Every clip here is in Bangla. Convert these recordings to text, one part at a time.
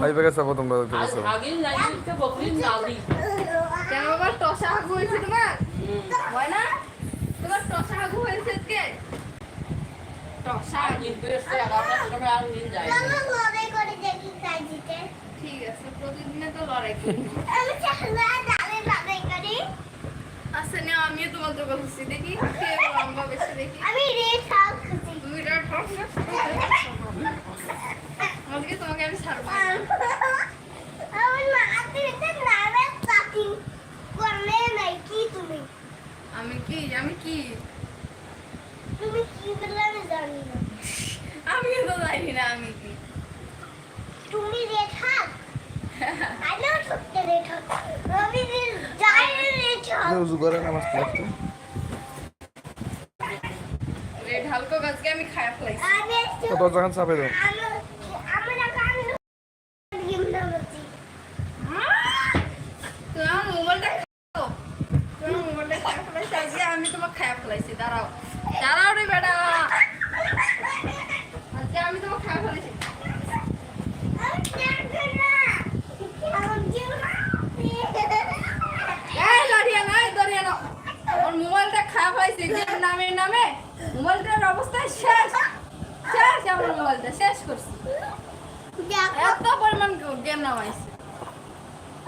লাইভে গেছে আবার তোমরা দেখতে গেছো আগের লাইফটা বকরির নালি কেন বাবা টসা হাগু হয়েছে তোমার? হয় না? তোমার টসা হাগু হয়েছে আজকে? টসা। কিন্তু এসে এগারোটার সময় আর নিয়ে যায় মামা লড়াই করে দেখি কাজিতে ঠিক আছে প্রতিদিনে তো লড়াই করি। আমি চালা ডালে লড়াই করি। আচ্ছা না আমিও তোমার তো বলছি দেখি কে লম্বা বেশি দেখি। আমি রেড শাক খাচ্ছি দুইটা টসা আজকে তোমাকে আমি ছাড়বো আমি কি? আমি কি? তুমি কি বললে আমি জানি না আমিও তো জানি না আমি কি। তুমি আলো সত্যি রেড আমি করে নামাজ পড়তে গাছকে আমি খায়া ফেলাইছি। তো দরজা চাপে দাও আমি আমরা কান গেম নামছি তোমার মোবাইলটা খাও তোমার মোবাইলটা খায়া ফেলাইছি আজকে আমি তোমার খায়া ফেলাইছি দাঁড়াও দাঁড়াও রে বেটা আজকে আমি তোমার খায়া ফেলাইছি আমি জানি না আমার জীবন এই দাঁড়িয়ে না এই দাঁড়িয়ে না ওর মোবাইলটা খারাপ হয়েছে গেম নামের নামে মোবাইলটার অবস্থা শেষ শেষ আমার মোবাইলটা শেষ করছি দেখো এত পরিমাণ গেম নামাইছে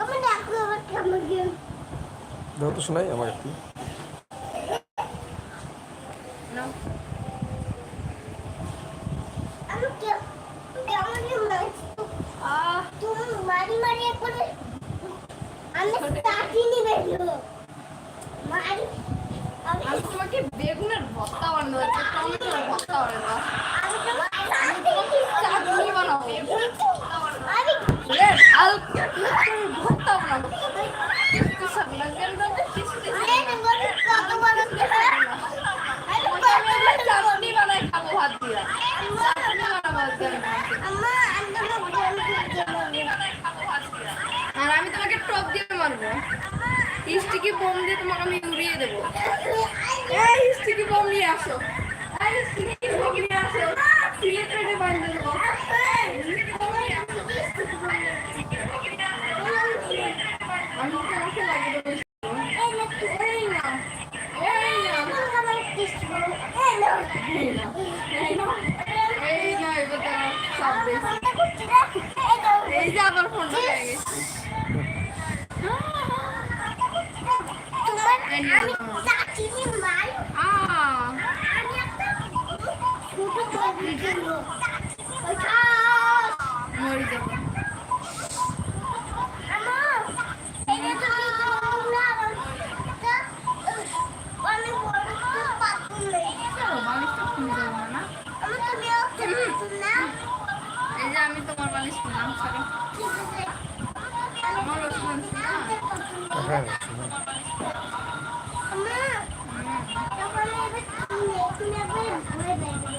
আমি দেখো আমার কেমন গেম দাও তো শোনাই আমার একটু নাও। আমি কে- কেমন গেম নামছি আহ তুমি মারি মারি করে আমি তাকি নিবে মারি আমি আমি তোমাকে বেগুনের ভর্তা বানাবো আজকে টমেটোর ভর্তা বানাবো। আমি তোমার আমি তোমাকে চাটনি বানাবো আমি রে হালকা করে ভর্তা বানাবো কিছু সব লাগবে না কিছু আরে তোমার কত বড় আমি আজকে চাটনি বানাই খাব ভাত দিয়া চাটনি বানাবো আজকে আমি তোমাকে। আম্মা আন্দোলন গেম আর আমি তোমাকে টপ দিয়ে মারবো স্টিকি বোম দিয়ে তোমাকে আমি উড়িয়ে দেবো। এই স্টিকি বোম নিয়ে আসো এই স্টিকি বোম নিয়ে আসো সিলেট রেডে বাঁধতে দেবো আমি তোমাকে লাগিয়ে দেবো এই নাও এই নাও এই নাও এই নাও এবার তোমার সব বেশি এই যে আমার ফোনটা হয়ে গেছে তোমার আমি চাচি মার আহ আমি একটা ছোট বই দিল ওইটা মরে যাব আমা এটা তো না অনেক বড় পাতুল নেই বালিশটা খুলে দেবো না আমি তো বেরোতে না এই যে আমি তোমার বালিশ খুললাম সরি ঠিক আছে আমার রসুন হ্যাঁ আমা তাহলে এবার তুমি তুমি একবার ঘুরে দেখবে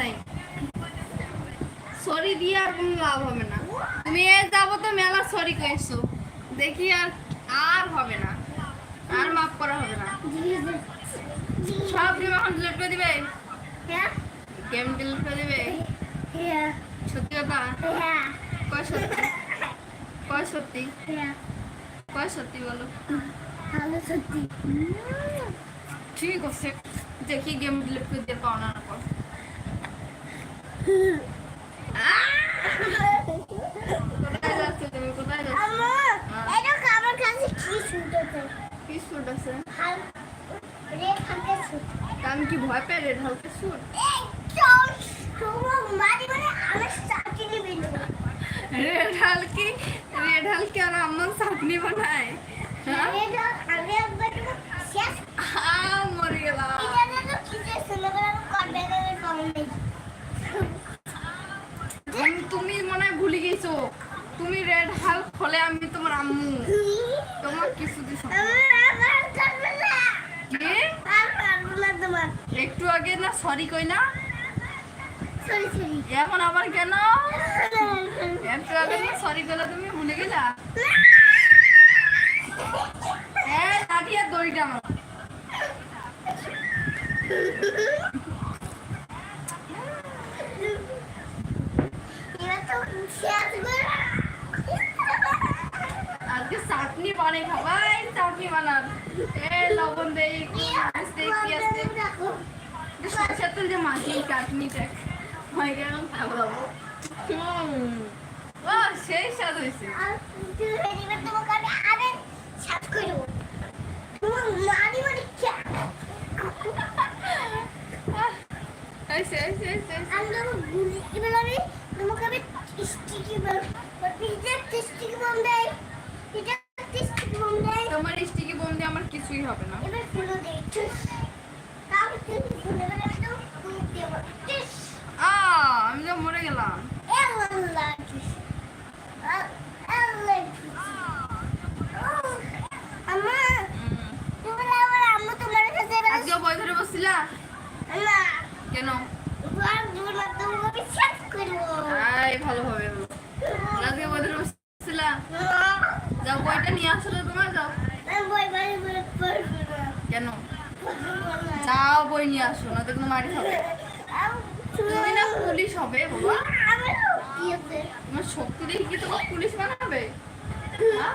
নাই। সরি দিয়ে আর কোনো লাভ হবে না। তুমি এ যাব তো মেলা সরি কইছো। দেখি আর আর হবে না। আর মাফ করা হবে না। সব গেম এখন ডিলিট করে দিবে? গেম ডিলিট করে দিবে? সত্যি কথা? কয় সত্যি? কয় সত্যি? কয় সত্যি বলো? ভালো সত্যি। ঠিক আছে। দেখি গেম ডিলিট করে দিয়ে পাও না না পাও আমি কি ভয় পাই রেড হালকে না রেড হালকি রেড হালকি আর আম্মা চাটনি বানায় হ্যাঁ আমি তো আমি একবার শেষ আ, মরে গেলাম এটা তো কিসের শুনে করে আমি করবে না কম নেই তুমি- তুমি মনে হয় ভুলে গেছো তুমি রেড হাল্ক হলে আমি তোমার আম্মু। তোমার কিছু একটু আগে না সরি কই না? এখন আবার কেন? একটু আগে না সরি কইলা তুমি ভুলে গেলা? হ্যাঁ আর দড়িটা আমার এবার তো শেষ করে আজকে চাটনি বানাই খাবাই চাটনি বানান এ লবণ দেই আস্তে কি আস্তে রাখো সরষের তেল যে মাখি চাটনিটা হয়ে গেল খাব ও সেই স্বাদ হয়েছে আর তুই এবার তোমাকে আমি আরে সাত করে দেবো তোমার মারি মানে কে? হয়েছে হয়েছে হয়েছে। আমি যখন গুলি তোমার স্টিকি বোম দিয়ে আমার কিছুই হবে না। এবার ফুলো দেয় চুস তারপর তুমি ফুলে এবার একটু ফুল দিয়ে বল চুস আ আমি তো মরে গেলাম আল্লাহ চুস আল্লাহ চুস আম্মা তুমি আবার আম্মু তোমার কাছে এবার আজকেও বই না কেন? ভালো হবে। বসছিলা যাও বইটা নিয়ে আসলে তোমার যাও। কেন? যাও বই নিয়ে আসো না তো মারি তুমি না পুলিশ হবে বাবা। তোমার শক্তি দেখি কি তোমার পুলিশ বানাবে? হ্যাঁ?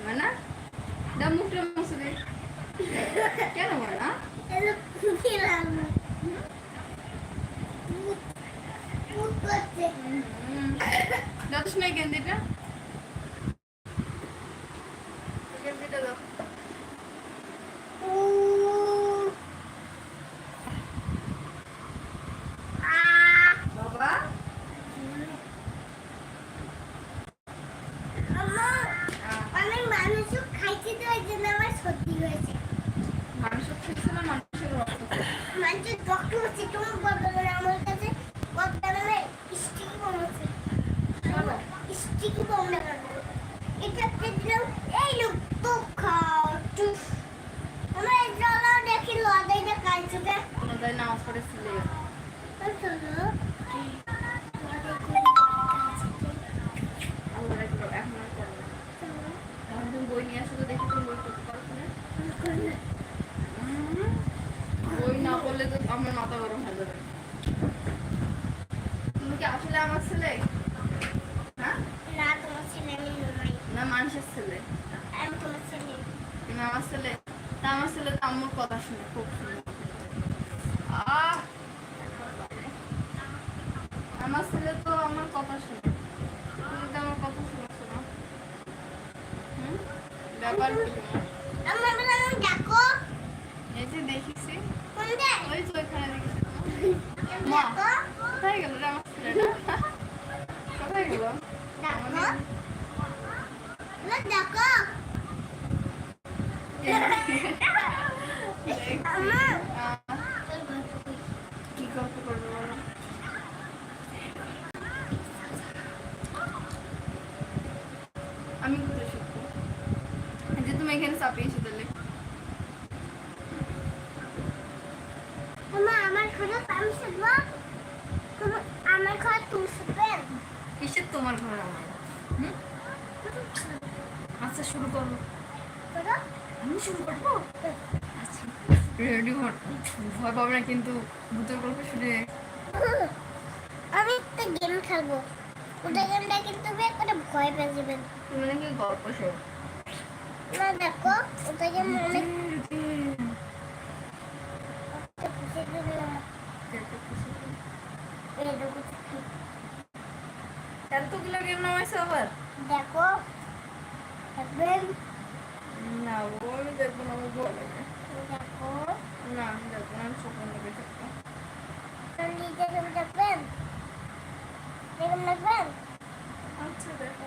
মানা দা মুখটা মুসুরে কেন মানা? দশ গেন্দিটা গেন্দিটা দাও বাবা অনেক মানুষ খাইতে তো ওই জন্য আমার সত্যি হয়েছে মানুষের খেয়েছে না মানুষের রক্ত খেয়েছে? মানুষের ডক্টর হচ্ছে তোমার বদলে আমার কাছে বদলে স্টিকি বম আছে চলো স্টিকি বম লাগানো এটা দিলাম এই লোক তো খাও টুস আমরা এই জলাও দেখি লদাইটা খাইছো কে ওনাদের নামাজ পড়েছিলে চলো আল্লাহ রাখল এখন আর করো না। এখন তুমি বই নিয়ে আসো তো দেখি তুমি বই পড়তে পারছ না হুম। বই না পড়লে তো আমার মাথা গরম হয়ে যাবে তুমি কি আসলে আমার ছেলে হ্যাঁ না তোমার ছেলে আমি নই না মানুষের ছেলে আমি তোমার ছেলে তুমি আমার ছেলে তা আমার ছেলে তো আম্মুর কথা শুনে খুব শুনে আহ আমার ছেলে তো আমার কথা শুনে তুমি তো আমার কথা শুনছো না হুম? ব্যাপার কি তোমার আমার বলে আমি ডাকো এই যে দেখিছি কোনটা ওই তো ওইখানে দেখেছি মা ডাকো কোথায় গেল রে আমার ছেলেটা কোথায় গেল ডাকো না ডাকো আমা আহ, কি গল্প করব বলো আমি কোথায় শিখব এই আমার ঘরে আমি আমার ঘর তুমি কিসের তোমার ঘর আমার? আচ্ছা শুরু করো। করো। আমি শুরু করব? রেডি হন। ভয় পাবে না কিন্তু ভূতের গল্প শুনে। আমি একটা গেম খেলব। ওটা গেমটা কিন্তু করে ভয় পেয়ে যাবেন তুমি নাকি গল্প শোনো। না দেখো ওটা গেম নামাইছে আবার দেখো দেখবেন না ও আমি দেখব না ভয় লাগে দেখো না আমি দেখব না আমি স্বপ্ন দেখে থাকব নিজে গেম দেখবেন দেখবেন আচ্ছা দেখো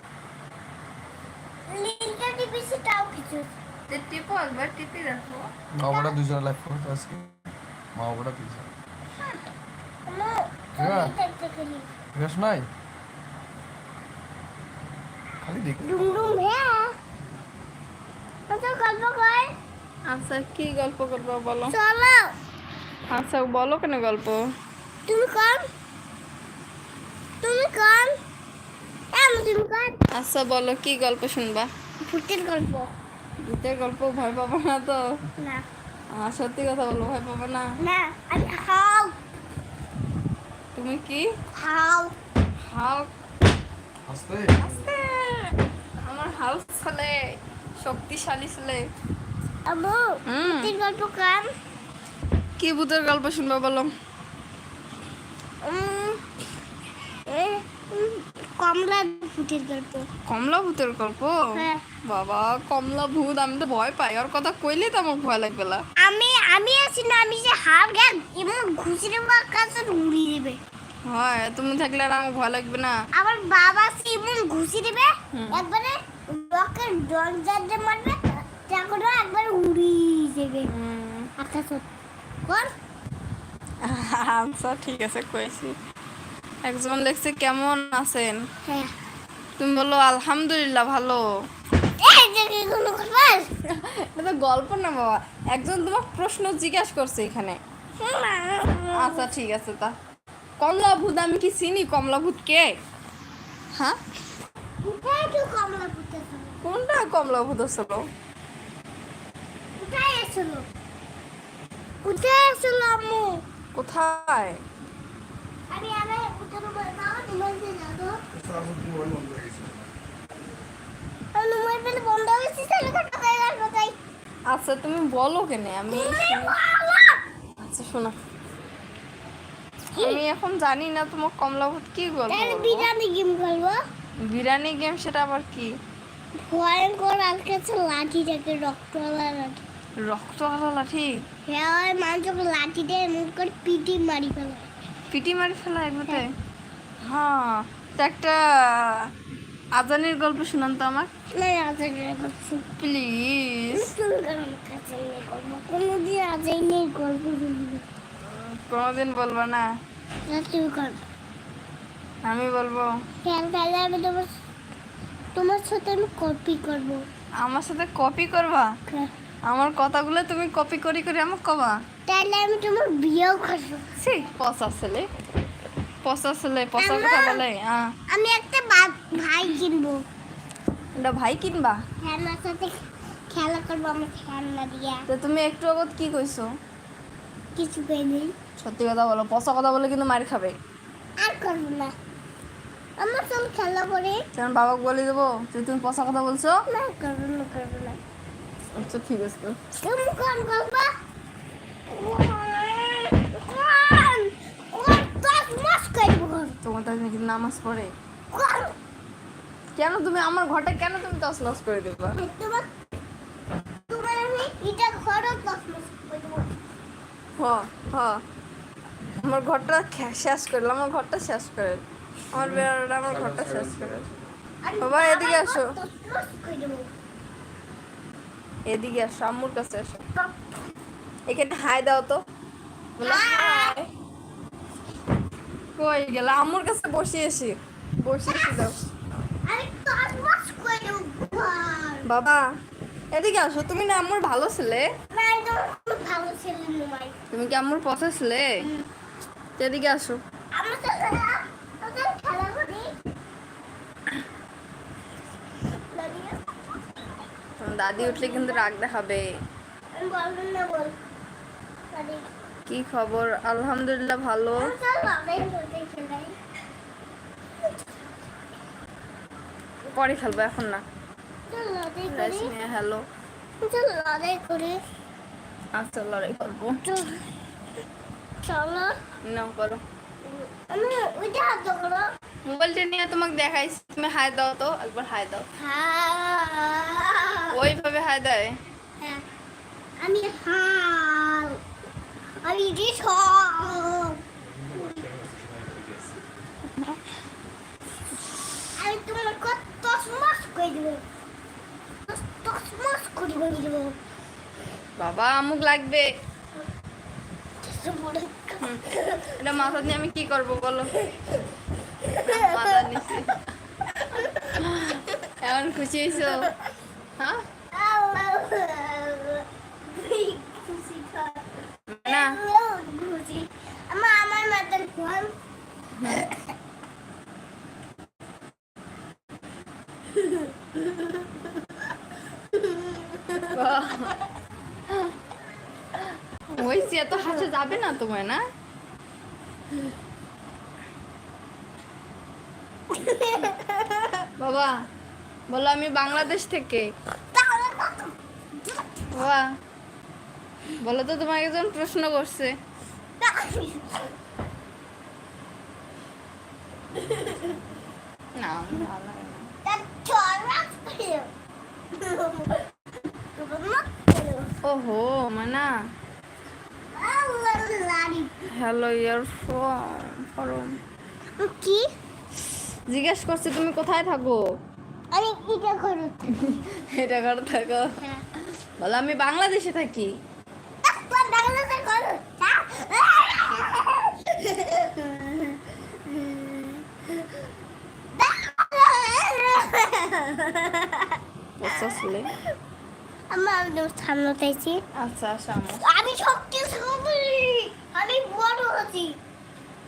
সেটাও কিছু যে টিপো একবার টিপে রাখো মা বাবাটা দুজনে লাইভ করতে আজকে মা বাবাটা দুজন আমার হ্যাঁ। ছবি দেখতে খেলি বেশ নাই? খালি দেখি ডুম ডুম হ্যাঁ। গল্প কর। আচ্ছা কি গল্প করব বলো? চলো। আচ্ছা বলো কেন গল্প? তুমি কর। তুমি কর। তুমি কর। আচ্ছা বলো কি গল্প শুনবা? ভূতের গল্প। ভূতের গল্প ভয় পাবো না তো? না। সত্যি কথা বলো ভয় পাবো না? না আমি হাও তুমি কি? হাও হাও আসতে আস্তে আমার হাউস ছেলে শক্তিশালী ছেলে। আমু ভূতের গল্প কর? কি ভূতের গল্প শুনবা বলো? এ, উম, কমলা ভূতের গল্প। কমলা ভূতের গল্প? হ্যাঁ। বাবা কমলা ভূত আমি তো ভয় পাই। ওর কথা কইলে তো আমার ভয় লাগবে না। আমি আমি আছি না আমি যে এমন ঘুষির কাছে উড়িয়ে দেবে? হয় তুমি থাকলে আর আমার ভয় লাগবে না। আমার বাবা সে এমন ঘুষি দেবে। একবারে লোকের মারবে তখন একবার উড়িয়ে দেবে। আকাশ কর। আচ্ছা ঠিক আছে কয়েছি একজন দেখছে কেমন আছেন? হ্যাঁ। তুমি বলো আলহামদুলিল্লাহ ভালো। এটা তো গল্প না বাবা। একজন তোমার প্রশ্ন জিজ্ঞাসা করছে এখানে। আচ্ছা ঠিক আছে তা। কমলা ভূত আমি কি চিনি? কমলা ভূত কে? হ্যাঁ? কোনটা কমলা ভূত আসলো কোথায় কোথায় আম্মু? কোথায়? আমি আমি আচ্ছা তুমি বলো কেন? আমি আচ্ছা শোনো। আমি এখন জানি না তোমার কমলা ভূত কি বলব। বিরিয়ানি গেম খেলব। বিরিয়ানি গেম সেটা আবার কি? ভয়ঙ্কর আর কাছে লাঠি থাকে রক্তওয়ালা লাঠি। রক্ত আলা লাঠি? হ্যাঁ মানুষকে লাঠি দিয়ে এমন করে পিটি মারি ফেলে। পিটি মারি ফেলা এগুলোতে হ্যাঁ। তো একটা আজানের গল্প শুনান তো আমার না আজাই করছি প্লিজ কোনোদিন আজাই নেই গল্প। কোনোদিন বলব না। তুমি করব আমি বলব। তাহলে আমি তোমার তোমার সাথে আমি কপি করব। আমার সাথে কপি করবা? হ্যাঁ। আমার কথাগুলো তুমি কপি করি করে আমাকে কবা? তাহলে আমি তোমার বিয়েও করব। সি পচা ছেলে পচা ছেলে পচা কথা বলে হ্যাঁ আমি একটা ভাই কিনবো। এটা ভাই কিনবা? খেলনার সাথে খেলা করব আমার খেলনা দিয়া। তো তুমি একটু আগত কি কইছো? কিছু পেয়ে সত্যি কথা বলো পচা কথা বলে কিন্তু মার খাবে। আর করব না। আমার সব খেলা করে। তোমার বাবাকে বলে দেবো যে তুমি পচা কথা বলছো। না করব না করব না। আচ্ছা ঠিক আছে। তুমি কোন করবা কোন কোন দশ মাস করব নামাজ পড়ে? কেন তুমি আমার ঘরটা কেন তুমি লস করে দেবা? মাস করব হ হ। আমার ঘরটা শেষ করল আমার ঘরটা শেষ করে আমার বেড়াটা আমার ঘরটা শেষ করে বাবা, এদিকে আসো। করে দেবা করে করে করে এদিকে আসো আম্মুর কাছে আসো। এখানে হাই দাও তো। কই গেল? আম্মুর কাছে বসে এসি বসে এসে দাও। বাবা এদিকে আসো। তুমি না আম্মুর ভালো ছেলে? তুমি কি আম্মুর পথে ছেলে? এদিকে আসো। আমরা আমরা দাদি উঠলে কিন্তু রাগ দেখাবে। বলবেন না বল। কি খবর? আলহামদুলিল্লাহ ভালো। পরে খেলব এখন না। হ্যালো আচ্ছা লড়াই করব। করো। মোবাইলটা নিয়ে তোমাকে দেখাইছি। তুমি হাই দাও তো একবার হাই দাও। হ্যাঁ। ওইভাবে হাই দেয়। হ্যাঁ। আমি আমি যে সব আমি তোমার কত মাস করে দেবো। দশ মাস করে দেবো। বাবা আমুক লাগবে। এটা মাথা দিয়ে আমি কি করব বলো? মাথা এমন খুশি হয়েছো? হ্যাঁ না আমার হাসে যাবে না তোমার না? বাবা বলো আমি বাংলাদেশ থেকে। বাবা। বলো তো তোমাকে একজন প্রশ্ন করছে। না ওহো মানা। হ্যালো ইয়ার ফরম কি? জিজ্ঞেস করছে তুমি কোথায় থাকো? আমি এটা করো এটা করে থাকো। বলো আমি বাংলাদেশে থাকি। আমার একদম আচ্ছা সামু আমি শক্তিশালী আমি বড় হচ্ছি।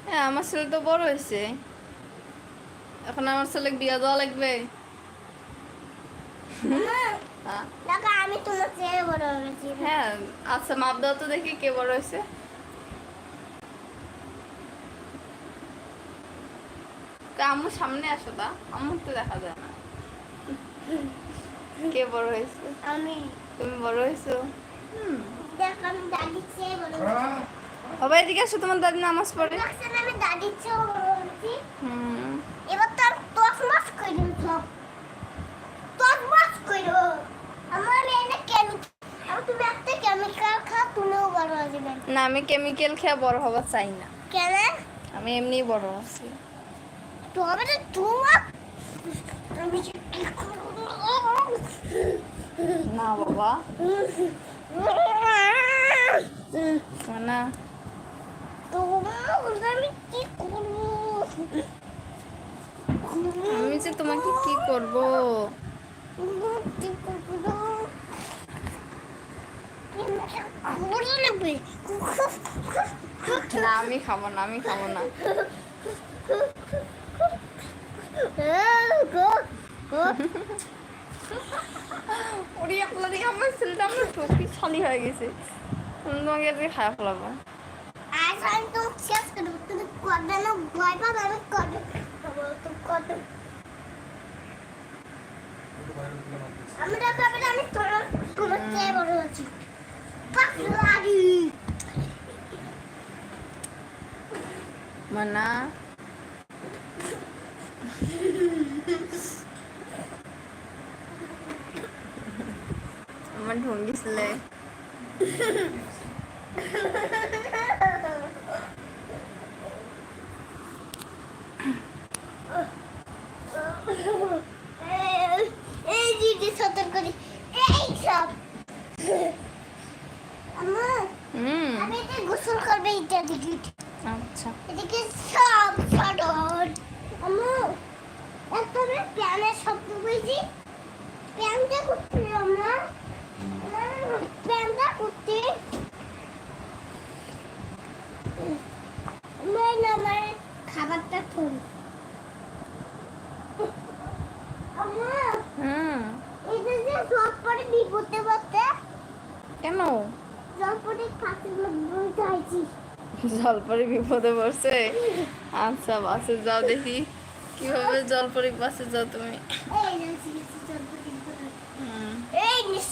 হ্যাঁ আমার ছেলে তো বড় হয়েছে। এখন আমার ছেলে বিয়ে দেওয়া লাগবে। হ্যাঁ। দেখো আমি তোমার চেয়ে বড় হয়েছি। হ্যাঁ আচ্ছা মাপ দাও তো দেখি কে বড় হয়েছে। তা আম্মু সামনে আসো তা আম্মুর তো দেখা যায় না। কে বড় হয়েছে? আমি। তুমি বড় হয়েছো? বাবা এদিকে আসো তোমার দাদি নামাজ পড়ে। আমি দাদির চেয়ে বড় হয়েছি। হুম। এবার তো দশ মাস করে দশ মাস করে আমার এনে কেন তুমি একটা কেমিক্যাল খাও তুমিও বড় হয়ে যাবে। না আমি কেমিক্যাল খেয়ে বড় হবার চাই না। কেন? আমি এমনি বড় আছি তবে তো তোমার আমি কি করব? না বাবা। না আমি কি করব আমি যে তোমাকে কি করব? কি করব ঘুরে না আমি খাব না আমি খাব না। ওরে আপনার আমার ছেলেটা আমার শক্তিশালী হয়ে গেছে। তোমাকে আজকে খারাপ লাগবো আজ আমি তো শেষ করে দেবো তুমি কবে না ভয় পাবে আমি কবে তুমি কবে আমি দেখাবে না আমি তোমার তোমার চেয়ে বড় আছি পাখি মানা আমার ঢঙ্গি ছেলে এই দিদি সতর্ক করি এই সব আম্মু হুম আমি এটা গোসল করবে এটা দিকে আচ্ছা এদিকে সব সরল আম্মু একটা প্যানের শব্দ বুঝি প্যানটা করতে আমরা প্যানটা করতে মেন আমার খাবারটা থুন আম্মু হুম এটা যে জল পরে বিপদে পড়তে কেন জল পরে কাছে বলতে হয়েছি জলপরি বিপদে পড়ছে। আচ্ছা বাসে যাও দেখি। কীভাবে জলপরি বাসে যাও তুমি?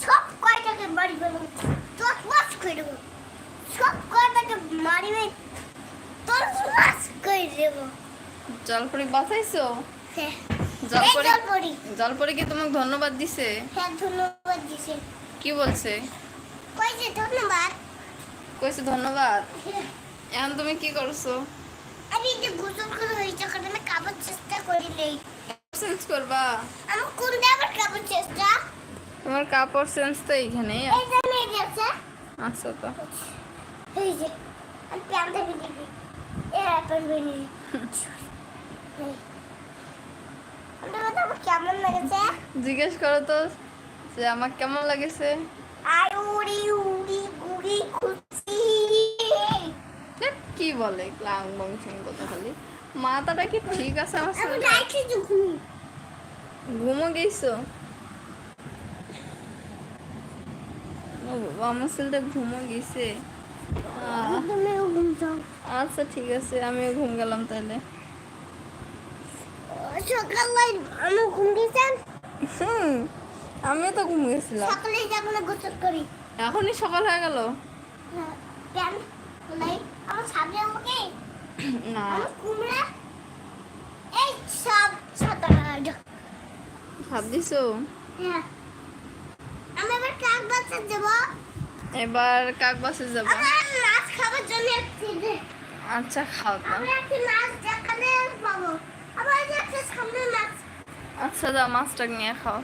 সব কয়টাকে বাড়ি সব কয়টাকে মারিবে তোর মাছ করে দেবো জলপরি বাঁচাইছো? হ্যাঁ। জলপরি জলপরি। কি তোমাকে ধন্যবাদ দিছে? হ্যাঁ ধন্যবাদ দিছে। কি বলছে? ধন্যবাদ। কইছে ধন্যবাদ? এখন তুমি কি করছ? আমি যে গোসল করে হয়েছে কারণ আমি কাপড় চেষ্টা করি নেই। চেঞ্জ করবা? আমি কোন আবার কাপড় চেষ্টা। তোমার কাপড় চেঞ্জ তো এইখানেই এই যে মেয়ে গেছে আচ্ছা তো। এই যে আমি প্যান্টটা দিই। এর প্যান্ট আমার কেমন লেগেছে? জিজ্ঞেস করো তো যে আমার কেমন লাগেছে? আর উড়ি উড়ি গুড়ি খুশি কি বলে ক্লাং বং সিং কথা খালি। মাথাটা কি ঠিক আছে আমার আমি? ঘুমো। গেছো আমার ছেলেটা ঘুমো গেছে আচ্ছা ঠিক আছে আমিও ঘুম গেলাম তাহলে সকালে আমি ঘুম হুম তো ঘুম গেছিলাম। সকালে যখন গোসল করি। এখনই সকাল হয়ে গেল? প্যান নাই আমার সামনে আমাকে না। কুমড়া এই সব সাদা ভাব দিছো হ্যাঁ। আমি এবার কাক বাচ্চা দেবো। এবার কাক বাসে যাব আমার মাছ খাবার জন্য আচ্ছা খাও তো। আমরা একটি মাছ দেখানে পাবো। আবার একটা সামনে মাছ। আচ্ছা যাও মাছটা নিয়ে খাও।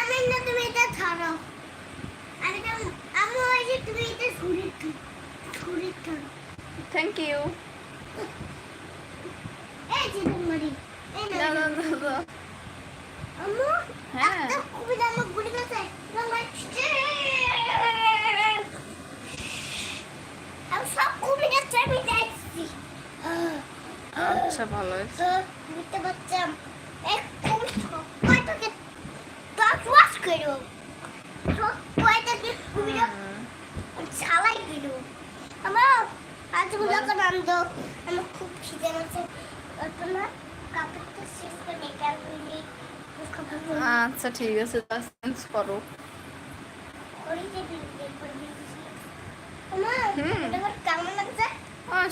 আমি না তুমি এটা ছাড়াও আমি আমি ওই যে তুমি এটা ছাড়ো থ্যাংক ইউ হ্যাঁ। গুলি আচ্ছা ভালো বুঝতে পারছিলাম ওয়াশ করো। ছালাই দিল। আমার আজগুলো করে আনতো আমার খুব খিদে লাগছে। না কাপড়টা শেষ করে বেকার হইলি আচ্ছা ঠিক আছে চেঞ্জ করো।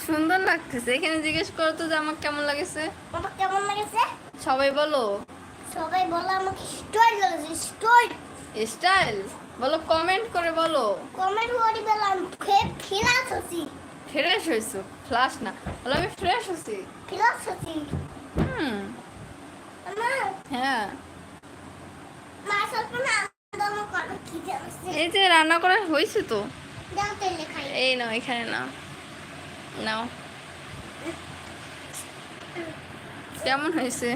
সুন্দর লাগতেছে। এখানে জিজ্ঞেস করো তো যে আমার কেমন লাগেছে। আমার কেমন লাগছে? সবাই বলো। সবাই বলে আমাকে স্টোর লাগছে স্টোর স্টাইল? বলো কমেন্ট করে বলো। কমেন্ট করে বললাম ফিলাস হচ্ছি ফ্রেশ হয়েছো? ফ্লাশ না। বলো আমি ফ্রেশ হয়েছি। ফিলাস হচ্ছি হুম। হ্যাঁ। না এই যে রান্না করা হয়েছে তো। এই নাও এখানে নাও। নাও। কেমন হয়েছে?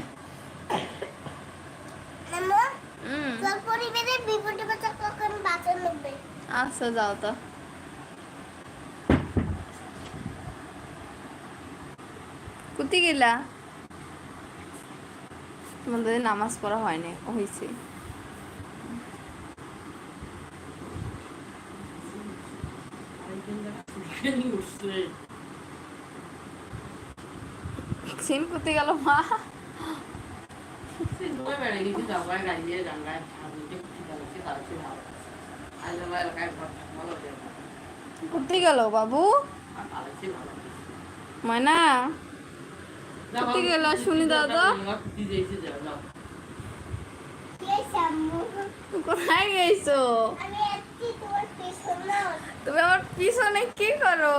পরিবারের বিপদে বাঁচা কখন বাঁচার লাগবে আচ্ছা যাও তো। কুতি গেলা? তোমাদের নামাজ পড়া হয়নি হয়েছে সিন কুতি গেল মা? কুতি গেল বাবু? ময়না? কুতি গেল? শুনি দাদা কোথায় গেছো? তুমি আমার পিছনে কি করো?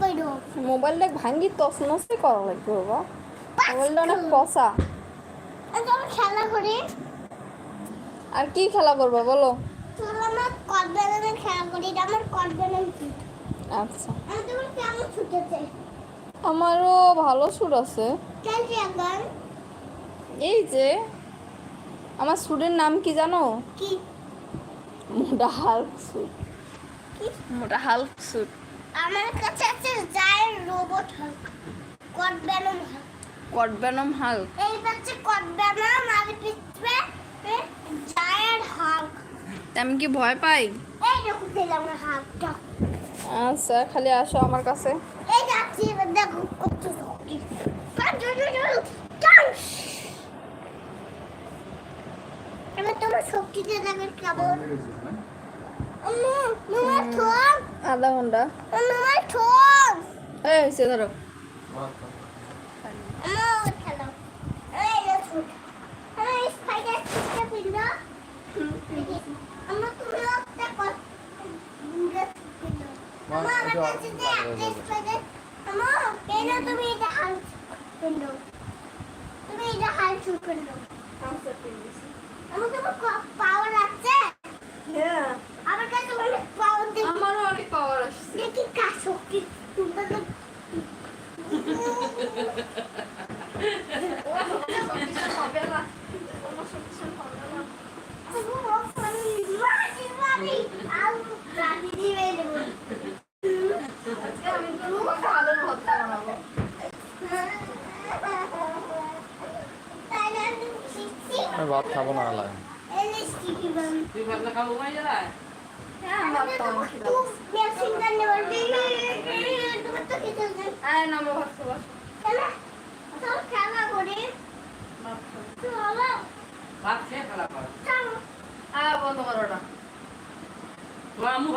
কইরো মোবাইলটা ভাঙ্গি তছনছই করা লাগবে বাবা। মোবাইলটা অনেক পচা। খেলা করি। আর কি খেলা করব বলো? আমার কট খেলা করি আমার কট ব্যানান আচ্ছা। আমি কেমন ছুটেছে আমারও ভালো সুর আছে। এই যে আমার সুরের নাম কি জানো? কি? মোটা হাল্ক সুট কি মোটা হাল্ক সুট আমার কাছে আছে জায়েন্ট রোবট হাল্ক কট ব্যানান হাল্ক কটবেনম হাল্ক এই হচ্ছে কট ব্যানান আর পিছনে জায়েন্ট হাল্ক আমি কি ভয় পাই এই দেখো দিলাম হাল্কটা আচ্ছা খালি আসো আমার কাছে এই যাচ্ছি এবার দেখো কত শক্তি পাঁচ, দুই, দুই, দুই, টান! এবার তোমার শক্তিটা দেখো কেমন আম্মু, তোমার ঠোঁট, আধা ঘণ্টা এই হয়েছে ধরো। আমার আমার তুমি এটা হাল চুল পিন্ডো। তোমার পাওয়ার আছে। আমার কাছে অনেক পাওয়ার আমারও অনেক পাওয়ার আসছে। দেখি কার শক্তি? তোমাকে হবে আমি তোমাকে আলুর বানাবো আমি ভাত খাব না আলায় ভাত না খেয়ে খেলা বন্ধ করো আম্মু